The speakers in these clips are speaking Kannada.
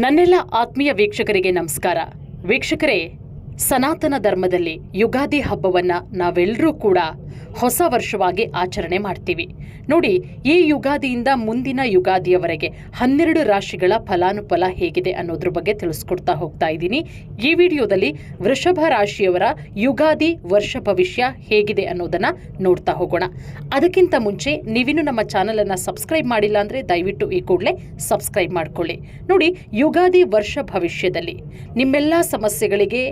ನನ್ನೆಲ್ಲ ಆತ್ಮೀಯ ವೀಕ್ಷಕರಿಗೆ ನಮಸ್ಕಾರ. ವೀಕ್ಷಕರೇ ಸನಾತನ ಧರ್ಮದಲ್ಲಿ ಯುಗಾದಿ ಹಬ್ಬವನ್ನ ನಾವೆಲ್ಲರೂ ಕೂಡ ಹೊಸ ವರ್ಷವಾಗಿ ಆಚರಣೆ ಮಾಡ್ತೀವಿ. ನೋಡಿ, ಈ ಯುಗಾದಿಯಿಂದ ಮುಂದಿನ ಯುಗಾದಿಯವರೆಗೆ ಹನ್ನೆರಡು ರಾಶಿಗಳ ಫಲಾನುಫಲ ಹೇಗಿದೆ ಅನ್ನೋದ್ರ ಬಗ್ಗೆ ತಿಳಿಸ್ಕೊಡ್ತಾ ಹೋಗ್ತಾ ಇದ್ದೀನಿ. ಈ ವಿಡಿಯೋದಲ್ಲಿ ವೃಷಭ ರಾಶಿಯವರ ಯುಗಾದಿ ವರ್ಷ ಭವಿಷ್ಯ ಹೇಗಿದೆ ಅನ್ನೋದನ್ನ ನೋಡ್ತಾ ಹೋಗೋಣ. ಅದಕ್ಕಿಂತ ಮುಂಚೆ ನೀವಿನ್ನು ನಮ್ಮ ಚಾನಲ್ ಅನ್ನ ಸಬ್ಸ್ಕ್ರೈಬ್ ಮಾಡಿಲ್ಲ ಅಂದ್ರೆ ದಯವಿಟ್ಟು ಈ ಕೂಡಲೇ ಸಬ್ಸ್ಕ್ರೈಬ್ ಮಾಡ್ಕೊಳ್ಳಿ. ನೋಡಿ, ಯುಗಾದಿ ವರ್ಷ ಭವಿಷ್ಯದಲ್ಲಿ ನಿಮ್ಮೆಲ್ಲ ಸಮಸ್ಯೆಗಳಿಗೆ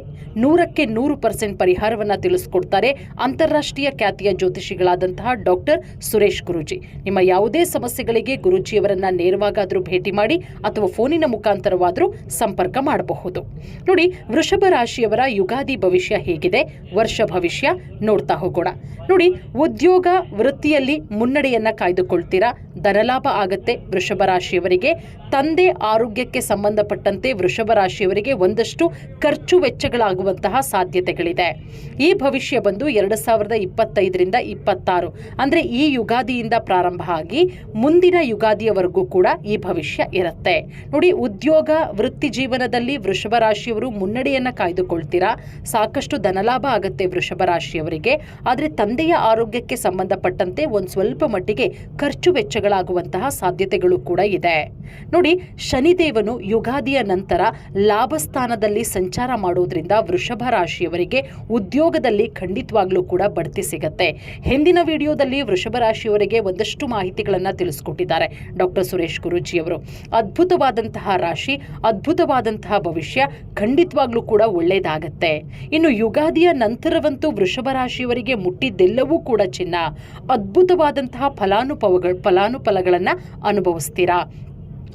ನೂರಕ್ಕೆ ನೂರು ಪರ್ಸೆಂಟ್ ಪರಿಹಾರವನ್ನ ತಿಳಿಸ್ಕೊಡ್ತಾರೆ ಅಂತಾರಾಷ್ಟ್ರೀಯ ಖ್ಯಾತಿಯ ಜ್ಯೋತಿಷಿಗಳಾದಂತಹ ಡಾಕ್ಟರ್ ಸುರೇಶ್ ಗುರೂಜಿ. ನಿಮ್ಮ ಯಾವುದೇ ಸಮಸ್ಯೆಗಳಿಗೆ ಗುರೂಜಿಯವರನ್ನ ನೇರವಾಗಾದರೂ ಭೇಟಿ ಮಾಡಿ ಅಥವಾ ಫೋನಿನ ಮುಖಾಂತರವಾದರೂ ಸಂಪರ್ಕ ಮಾಡಬಹುದು. ನೋಡಿ, ವೃಷಭ ರಾಶಿಯವರ ಯುಗಾದಿ ಭವಿಷ್ಯ ಹೇಗಿದೆ, ವರ್ಷ ಭವಿಷ್ಯ ನೋಡ್ತಾ ಹೋಗೋಣ. ನೋಡಿ, ಉದ್ಯೋಗ ವೃತ್ತಿಯಲ್ಲಿ ಮುನ್ನಡೆಯನ್ನ ಕಾಯ್ದುಕೊಳ್ತೀರಾ? ಧನಲಾಭ ಆಗತ್ತೆ ವೃಷಭ ರಾಶಿಯವರಿಗೆ. ತಂದೆ ಆರೋಗ್ಯಕ್ಕೆ ಸಂಬಂಧಪಟ್ಟಂತೆ ವೃಷಭ ರಾಶಿಯವರಿಗೆ ಒಂದಷ್ಟು ಖರ್ಚು ವೆಚ್ಚಗಳಾಗುವಂತಹ ಸಾಧ್ಯತೆಗಳಿದೆ. ಈ ಭವಿಷ್ಯ ಬಂದು ಎರಡು ಸಾವಿರದ ಇಪ್ಪತ್ತೈದರಿಂದ ಇಪ್ಪತ್ತಾರು. ಅಂದ್ರೆ ಈ ಯುಗಾದಿಯಿಂದ ಪ್ರಾರಂಭ ಆಗಿ ಮುಂದಿನ ಯುಗಾದಿಯವರೆಗೂ ಕೂಡ ಈ ಭವಿಷ್ಯ ಇರುತ್ತೆ. ನೋಡಿ, ಉದ್ಯೋಗ, ವೃತ್ತಿ ಜೀವನದಲ್ಲಿ ವೃಷಭ ರಾಶಿಯವರು ಮುನ್ನಡೆಯನ್ನ ಕಾಯ್ದುಕೊಳ್ತೀರಾ? ಸಾಕಷ್ಟು ಧನಲಾಭ ಆಗುತ್ತೆ ವೃಷಭ ರಾಶಿಯವರಿಗೆ. ಆದರೆ ತಂದೆಯ ಆರೋಗ್ಯಕ್ಕೆ ಸಂಬಂಧಪಟ್ಟಂತೆ ಒಂದು ಸ್ವಲ್ಪ ಮಟ್ಟಿಗೆ ಖರ್ಚು ವೆಚ್ಚಗಳಾಗುವಂತಹ ಸಾಧ್ಯತೆಗಳು ಕೂಡ ಇದೆ. ನೋಡಿ, ಶನಿದೇವನು ಯುಗಾದಿಯ ನಂತರ ಲಾಭಸ್ಥಾನದಲ್ಲಿ ಸಂಚಾರ ಮಾಡೋದ್ರಿಂದ ವೃಷಭ ರಾಶಿಯವರಿಗೆ ಉದ್ಯೋಗದಲ್ಲಿ ಖಂಡಿತವಾಗ್ಲೂ ಕೂಡ ಬಡ್ತಿ ಸಿಗತ್ತೆ. ಹಿಂದಿನ ವಿಡಿಯೋದಲ್ಲಿ ವೃಷಭ ರಾಶಿಯವರಿಗೆ ಒಂದಷ್ಟು ಮಾಹಿತಿಗಳನ್ನು ತಿಳಿಸ್ಕೊಟ್ಟಿದ್ದಾರೆ ಡಾಕ್ಟರ್ ಸುರೇಶ್ ಗುರೂಜಿಯವರು. ಅದ್ಭುತವಾದಂತಹ ರಾಶಿ, ಅದ್ಭುತವಾದಂತಹ ಭವಿಷ್ಯ ಖಂಡಿತವಾಗ್ಲೂ ಕೂಡ ಒಳ್ಳೇದಾಗತ್ತೆ. ಇನ್ನು ಯುಗಾದಿಯ ನಂತರವಂತೂ ವೃಷಭ ರಾಶಿಯವರಿಗೆ ಮುಟ್ಟಿದ್ದೆಲ್ಲವೂ ಕೂಡ ಚಿನ್ನ. ಅದ್ಭುತವಾದಂತಹ ಫಲಾನುಭವಗಳು ಫಲಾನುಫಲಗಳನ್ನ ಅನುಭವಿಸ್ತೀರಾ?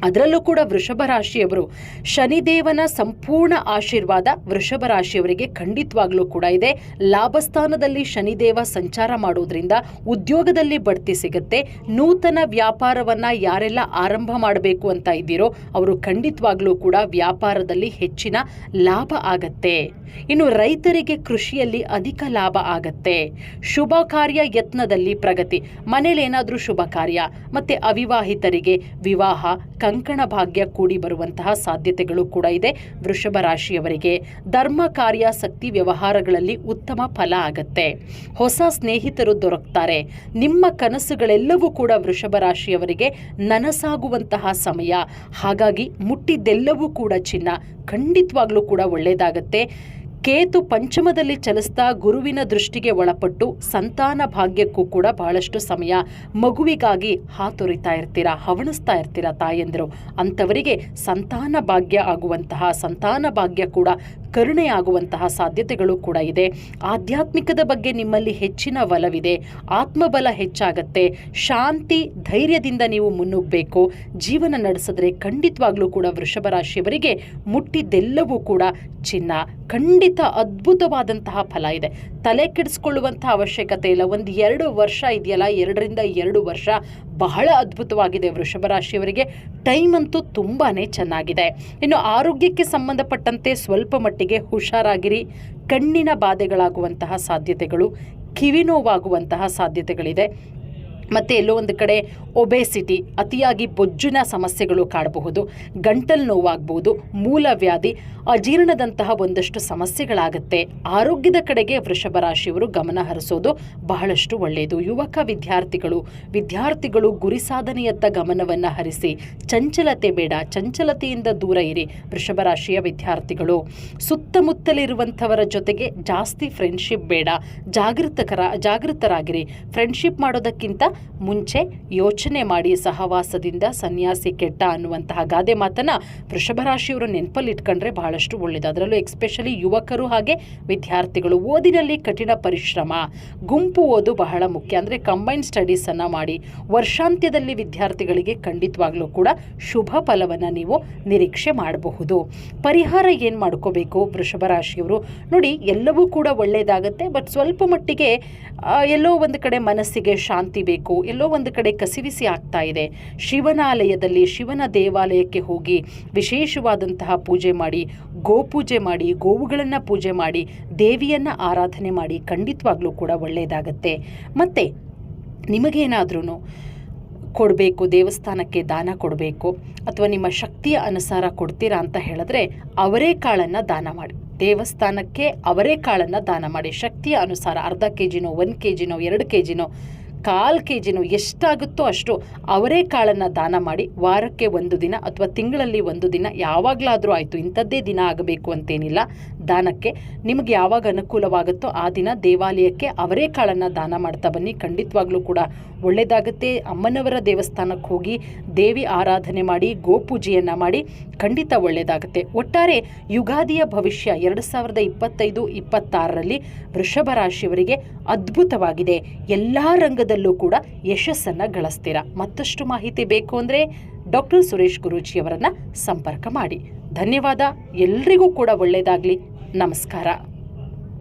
ಅದರಲ್ಲೂ ಕೂಡ ವೃಷಭ ರಾಶಿಯವರು ಶನಿದೇವನ ಸಂಪೂರ್ಣ ಆಶೀರ್ವಾದ ವೃಷಭ ರಾಶಿಯವರಿಗೆ ಖಂಡಿತವಾಗ್ಲೂ ಕೂಡ ಇದೆ. ಲಾಭಸ್ಥಾನದಲ್ಲಿ ಶನಿದೇವ ಸಂಚಾರ ಮಾಡೋದ್ರಿಂದ ಉದ್ಯೋಗದಲ್ಲಿ ಬಡ್ತಿ ಸಿಗುತ್ತೆ. ನೂತನ ವ್ಯಾಪಾರವನ್ನ ಯಾರೆಲ್ಲ ಆರಂಭ ಮಾಡಬೇಕು ಅಂತ ಇದ್ದೀರೋ ಅವರು ಖಂಡಿತವಾಗ್ಲೂ ಕೂಡ ವ್ಯಾಪಾರದಲ್ಲಿ ಹೆಚ್ಚಿನ ಲಾಭ ಆಗತ್ತೆ. ಇನ್ನು ರೈತರಿಗೆ ಕೃಷಿಯಲ್ಲಿ ಅಧಿಕ ಲಾಭ ಆಗತ್ತೆ. ಶುಭ ಕಾರ್ಯ ಯತ್ನದಲ್ಲಿ ಪ್ರಗತಿ. ಮನೇಲಿ ಏನಾದರೂ ಶುಭ ಕಾರ್ಯ. ಮತ್ತೆ ಅವಿವಾಹಿತರಿಗೆ ವಿವಾಹ ಕಂಕಣ ಭಾಗ್ಯ ಕೂಡಿ ಬರುವಂತಹ ಸಾಧ್ಯತೆಗಳು ಕೂಡ ಇದೆ. ವೃಷಭ ರಾಶಿಯವರಿಗೆ ಧರ್ಮ ಕಾರ್ಯಾಸಕ್ತಿ ವ್ಯವಹಾರಗಳಲ್ಲಿ ಉತ್ತಮ ಫಲ ಆಗತ್ತೆ. ಹೊಸ ಸ್ನೇಹಿತರು ದೊರಕ್ತಾರೆ. ನಿಮ್ಮ ಕನಸುಗಳೆಲ್ಲವೂ ಕೂಡ ವೃಷಭ ರಾಶಿಯವರಿಗೆ ನನಸಾಗುವಂತಹ ಸಮಯ. ಹಾಗಾಗಿ ಮುಟ್ಟಿದ್ದೆಲ್ಲವೂ ಕೂಡ ಚಿನ್ನ ಖಂಡಿತವಾಗ್ಲೂ ಕೂಡ ಒಳ್ಳೆಯದಾಗತ್ತೆ ಕೇತು ಪಂಚಮದಲ್ಲಿ ಚಲಿಸ್ತಾ ಗುರುವಿನ ದೃಷ್ಟಿಗೆ ಒಳಪಟ್ಟು ಸಂತಾನ ಭಾಗ್ಯಕ್ಕೂ ಕೂಡ ಬಹಳಷ್ಟು ಸಮಯ ಮಗುವಿಗಾಗಿ ಹಾತೊರಿತಾ ಇರ್ತೀರಾ, ಹವಣಿಸ್ತಾ ಇರ್ತೀರಾ ತಾಯಂದಿರು? ಅಂಥವರಿಗೆ ಸಂತಾನ ಭಾಗ್ಯ ಆಗುವಂತಹ ಸಂತಾನ ಭಾಗ್ಯ ಕೂಡ ಕರುಣೆ ಆಗುವಂತಹ ಸಾಧ್ಯತೆಗಳು ಕೂಡ ಇದೆ. ಆಧ್ಯಾತ್ಮಿಕದ ಬಗ್ಗೆ ನಿಮ್ಮಲ್ಲಿ ಹೆಚ್ಚಿನ ಒಲವಿದೆ. ಆತ್ಮಬಲ ಹೆಚ್ಚಾಗತ್ತೆ. ಶಾಂತಿ, ಧೈರ್ಯದಿಂದ ನೀವು ಮುನ್ನುಗ್ಗಬೇಕು ಜೀವನ ನಡೆಸಿದ್ರೆ ಖಂಡಿತವಾಗ್ಲೂ ಕೂಡ ವೃಷಭ ರಾಶಿಯವರಿಗೆ ಮುಟ್ಟಿದ್ದೆಲ್ಲವೂ ಕೂಡ ಚಿನ್ನ. ಖಂಡಿತ ಅದ್ಭುತವಾದಂತಹ ಫಲ ಇದೆ. ತಲೆ ಕೆಡಿಸ್ಕೊಳ್ಳುವಂಥ ಅವಶ್ಯಕತೆ ಇಲ್ಲ. ಒಂದು ಎರಡು ವರ್ಷ ಇದೆಯಲ್ಲ, ಎರಡರಿಂದ ಎರಡು ವರ್ಷ ಬಹಳ ಅದ್ಭುತವಾಗಿದೆ ವೃಷಭ ರಾಶಿಯವರಿಗೆ. ಟೈಮ್ ಅಂತೂ ತುಂಬಾ ಚೆನ್ನಾಗಿದೆ. ಇನ್ನು ಆರೋಗ್ಯಕ್ಕೆ ಸಂಬಂಧಪಟ್ಟಂತೆ ಸ್ವಲ್ಪ ಮಟ್ಟಿಗೆ ಹುಷಾರಾಗಿರಿ. ಕಣ್ಣಿನ ಬಾಧೆಗಳಾಗುವಂತಹ ಸಾಧ್ಯತೆಗಳು, ಕಿವಿ ನೋವಾಗುವಂತಹ ಸಾಧ್ಯತೆಗಳಿದೆ. ಮತ್ತು ಎಲ್ಲೋ ಒಂದು ಕಡೆ ಒಬೆಸಿಟಿ, ಅತಿಯಾಗಿ ಬೊಜ್ಜಿನ ಸಮಸ್ಯೆಗಳು ಕಾಡಬಹುದು, ಗಂಟಲು ನೋವಾಗಬಹುದು ಮೂಲವ್ಯಾಧಿ ಅಜೀರ್ಣದಂತಹ ಒಂದಷ್ಟು ಸಮಸ್ಯೆಗಳಾಗುತ್ತೆ. ಆರೋಗ್ಯದ ಕಡೆಗೆ ವೃಷಭ ರಾಶಿಯವರು ಗಮನ ಹರಿಸೋದು ಬಹಳಷ್ಟು ಒಳ್ಳೆಯದು ಯುವಕ ವಿದ್ಯಾರ್ಥಿಗಳು ವಿದ್ಯಾರ್ಥಿಗಳು ಗುರಿ ಸಾಧನೆಯತ್ತ ಗಮನವನ್ನು ಹರಿಸಿ, ಚಂಚಲತೆ ಬೇಡ, ಚಂಚಲತೆಯಿಂದ ದೂರ ಇರಿ ವೃಷಭ ರಾಶಿಯ ವಿದ್ಯಾರ್ಥಿಗಳು. ಸುತ್ತಮುತ್ತಲಿರುವಂಥವರ ಜೊತೆಗೆ ಜಾಸ್ತಿ ಫ್ರೆಂಡ್ಶಿಪ್ ಬೇಡ, ಜಾಗೃತಕರ, ಜಾಗೃತರಾಗಿರಿ. ಫ್ರೆಂಡ್ಶಿಪ್ ಮಾಡೋದಕ್ಕಿಂತ ಮುಂಚೆ ಯೋಚನೆ ಮಾಡಿ ಸಹವಾಸದಿಂದ ಸನ್ಯಾಸಿ ಕೆಟ್ಟ ಅನ್ನುವಂತಹ ಗಾದೆ ಮಾತನ್ನ ವೃಷಭ ರಾಶಿಯವರು ನೆನಪಲ್ಲಿ ಇಟ್ಕೊಂಡ್ರೆ ಬಹಳಷ್ಟು ಒಳ್ಳೆಯದು ಅದರಲ್ಲೂ ಎಕ್ಸ್ಪೆಷಲಿ ಯುವಕರು ಹಾಗೆ ವಿದ್ಯಾರ್ಥಿಗಳು ಓದಿನಲ್ಲಿ ಕಠಿಣ ಪರಿಶ್ರಮ. ಗುಂಪು ಓದು ಬಹಳ ಮುಖ್ಯ. ಅಂದರೆ ಕಂಬೈನ್ ಸ್ಟಡೀಸನ್ನು ಮಾಡಿ ವರ್ಷಾಂತ್ಯದಲ್ಲಿ ವಿದ್ಯಾರ್ಥಿಗಳಿಗೆ ಖಂಡಿತವಾಗ್ಲೂ ಕೂಡ ಶುಭ ಫಲವನ್ನು ನೀವು ನಿರೀಕ್ಷೆ ಮಾಡಬಹುದು. ಪರಿಹಾರ ಏನು ಮಾಡ್ಕೋಬೇಕು ವೃಷಭ ರಾಶಿಯವರು? ನೋಡಿ, ಎಲ್ಲವೂ ಕೂಡ ಒಳ್ಳೆಯದಾಗುತ್ತೆ ಬಟ್ ಸ್ವಲ್ಪ ಮಟ್ಟಿಗೆ ಎಲ್ಲೋ ಒಂದು ಕಡೆ ಮನಸ್ಸಿಗೆ ಶಾಂತಿ ಬೇಕು. ಎಲ್ಲೋ ಒಂದು ಕಡೆ ಕಸಿವಿಸಿ ಆಗ್ತಾ ಇದೆ. ಶಿವನಾಲಯದಲ್ಲಿ ಶಿವನ ದೇವಾಲಯಕ್ಕೆ ಹೋಗಿ ವಿಶೇಷವಾದಂತಹ ಪೂಜೆ ಮಾಡಿ, ಗೋಪೂಜೆ ಮಾಡಿ, ಗೋವುಗಳನ್ನು ಪೂಜೆ ಮಾಡಿ, ದೇವಿಯನ್ನು ಆರಾಧನೆ ಮಾಡಿ ಖಂಡಿತವಾಗ್ಲೂ ಕೂಡ ಒಳ್ಳೆಯದಾಗತ್ತೆ. ಮತ್ತು ನಿಮಗೇನಾದ್ರೂ ಕೊಡಬೇಕು, ದೇವಸ್ಥಾನಕ್ಕೆ ದಾನ ಕೊಡಬೇಕು ಅಥವಾ ನಿಮ್ಮ ಶಕ್ತಿಯ ಅನುಸಾರ ಕೊಡ್ತೀರಾ ಅಂತ ಹೇಳಿದ್ರೆ ಅವರೇ ಕಾಳನ್ನು ದಾನ ಮಾಡಿ. ದೇವಸ್ಥಾನಕ್ಕೆ ಅವರೇ ಕಾಳನ್ನು ದಾನ ಮಾಡಿ. ಶಕ್ತಿಯ ಅನುಸಾರ ಅರ್ಧ ಕೆ ಜಿನೋ ಒಂದು ಕೆ ಜಿನೋ ಎರಡು ಕೆ ಜಿನೋ ಕಾಲು ಕೆ ಜಿನೂ ಎಷ್ಟಾಗುತ್ತೋ ಅಷ್ಟು ಅವರೇಕಾಳನ್ನು ದಾನ ಮಾಡಿ ವಾರಕ್ಕೆ ಒಂದು ದಿನ ಅಥವಾ ತಿಂಗಳಲ್ಲಿ ಒಂದು ದಿನ ಯಾವಾಗಲಾದರೂ ಆಯಿತು, ಇಂಥದ್ದೇ ದಿನ ಆಗಬೇಕು ಅಂತೇನಿಲ್ಲ. ದಾನಕ್ಕೆ ನಿಮಗೆ ಯಾವಾಗ ಅನುಕೂಲವಾಗುತ್ತೋ ಆ ದಿನ ದೇವಾಲಯಕ್ಕೆ ಅವರೇಕಾಳನ್ನು ದಾನ ಮಾಡ್ತಾ ಬನ್ನಿ. ಖಂಡಿತವಾಗ್ಲೂ ಕೂಡ ಒಳ್ಳೆಯದಾಗುತ್ತೆ ಅಮ್ಮನವರ ದೇವಸ್ಥಾನಕ್ಕೆ ಹೋಗಿ ದೇವಿ ಆರಾಧನೆ ಮಾಡಿ, ಗೋಪೂಜೆಯನ್ನು ಮಾಡಿ ಖಂಡಿತ ಒಳ್ಳೆಯದಾಗುತ್ತೆ ಒಟ್ಟಾರೆ ಯುಗಾದಿಯ ಭವಿಷ್ಯ ಎರಡು ಸಾವಿರದ ಇಪ್ಪತ್ತೈದು, ಇಪ್ಪತ್ತಾರರಲ್ಲಿ ವೃಷಭ ರಾಶಿಯವರಿಗೆ ಅದ್ಭುತವಾಗಿದೆ. ಎಲ್ಲ ರಂಗದಲ್ಲೂ ಕೂಡ ಯಶಸ್ಸನ್ನ ಗಳಿಸ್ತೀರಾ? ಮತ್ತಷ್ಟು ಮಾಹಿತಿ ಬೇಕು ಅಂದ್ರೆ ಡಾಕ್ಟರ್ ಸುರೇಶ್ ಗುರೂಜಿಯವರನ್ನು ಸಂಪರ್ಕ ಮಾಡಿ. ಧನ್ಯವಾದ. ಎಲ್ರಿಗೂ ಕೂಡ ಒಳ್ಳೆಯದಾಗಲಿ ನಮಸ್ಕಾರ.